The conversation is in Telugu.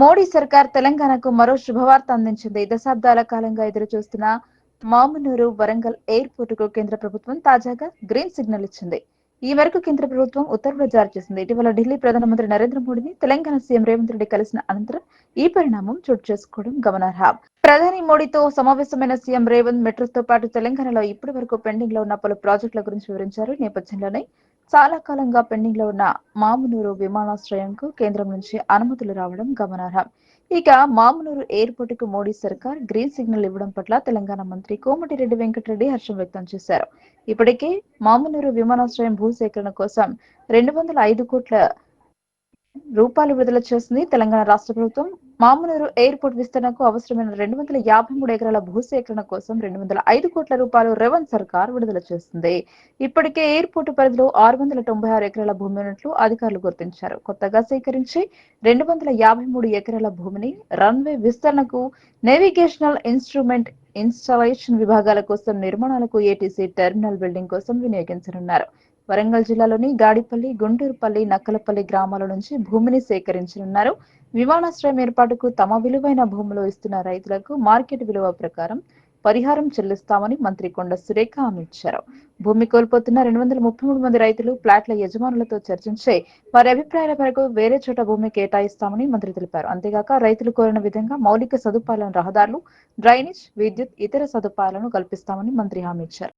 మోడీ సర్కార్ తెలంగాణకు మరో శుభవార్త అందించింది. దశాబ్దాల కాలంగా ఎదురు చూస్తున్న మామునూరు వరంగల్ ఎయిర్పోర్ట్కు కేంద్ర ప్రభుత్వం తాజాగా గ్రీన్ సిగ్నల్ ఇచ్చింది. ఈ మేరకు కేంద్ర ప్రభుత్వం ఉత్తర్వులు జారీ చేసింది. ఇటీవల ఢిల్లీ ప్రధానమంత్రి నరేంద్ర మోడీని తెలంగాణ సీఎం రేవంత్ రెడ్డి కలిసిన అనంతరం ఈ పరిణామం చోటు చేసుకోవడం గమనార్హం. ప్రధాని మోడీతో సమావేశమైన సీఎం రేవంత్ మెట్రోతో పాటు తెలంగాణలో ఇప్పటి వరకు పెండింగ్లో ఉన్న పలు ప్రాజెక్టుల గురించి వివరించారు. నేపథ్యంలోనే చాలా కాలంగా పెండింగ్లో ఉన్న మామునూరు విమానాశ్రయంకు కేంద్రం నుంచి అనుమతులు రావడం గమనార్హం. ఇక మామునూరు ఎయిర్పోర్ట్కు మోడీ సర్కార్ గ్రీన్ సిగ్నల్ ఇవ్వడం పట్ల తెలంగాణ మంత్రి కోమటిరెడ్డి వెంకటరెడ్డి హర్షం వ్యక్తం చేశారు. ఇప్పటికే మామునూరు విమానాశ్రయం భూసేకరణ కోసం రెండు వందల ఐదు కోట్ల రూపాయలు విడుదల చేసింది తెలంగాణ రాష్ట్ర ప్రభుత్వం. మామునూరు ఎయిర్పోర్ట్ విస్తరణకు అవసరమైన రెండు వందల యాభై మూడు ఎకరాల భూసేకరణ కోసం రెండు వందల ఐదు కోట్ల రూపాయలు రేవంత్ సర్కార్ విడుదల చేస్తుంది ఇప్పటికే ఎయిర్పోర్ట్ పరిధిలో ఆరు వందల తొంభై ఆరు ఎకరాల భూమి ఉన్నట్లు అధికారులు గుర్తించారు. కొత్తగా సేకరించి రెండు వందల యాభై మూడు ఎకరాల భూమిని రన్వే విస్తరణకు నేవిగేషనల్ ఇన్స్ట్రుమెంట్ ఇన్స్టాలేషన్ విభాగాల కోసం నిర్మాణాలకు ఏటీసీ టెర్మినల్ బిల్డింగ్ కోసం వినియోగించనున్నారు. వరంగల్ జిల్లాలోని గాడిపల్లి గుంటూరుపల్లి నక్కలపల్లి గ్రామాల నుంచి భూమిని సేకరించనున్నారు. విమానాశ్రయం ఏర్పాటుకు తమ విలువైన భూములు ఇస్తున్న రైతులకు మార్కెట్ విలువ ప్రకారం పరిహారం చెల్లిస్తామని మంత్రి కొండ సురేఖ హామీ ఇచ్చారు. భూమి కోల్పోతున్న రెండు వందల ముప్పై మూడు మంది రైతులు ప్లాట్ల యజమానులతో చర్చించే వారి అభిప్రాయాల మేరకు వేరే చోట భూమి కేటాయిస్తామని మంత్రి తెలిపారు. అంతేగాక రైతులు కోరిన విధంగా మౌలిక సదుపాయాలను రహదారులు డ్రైనేజ్ విద్యుత్ ఇతర సదుపాయాలను కల్పిస్తామని మంత్రి హామీ ఇచ్చారు.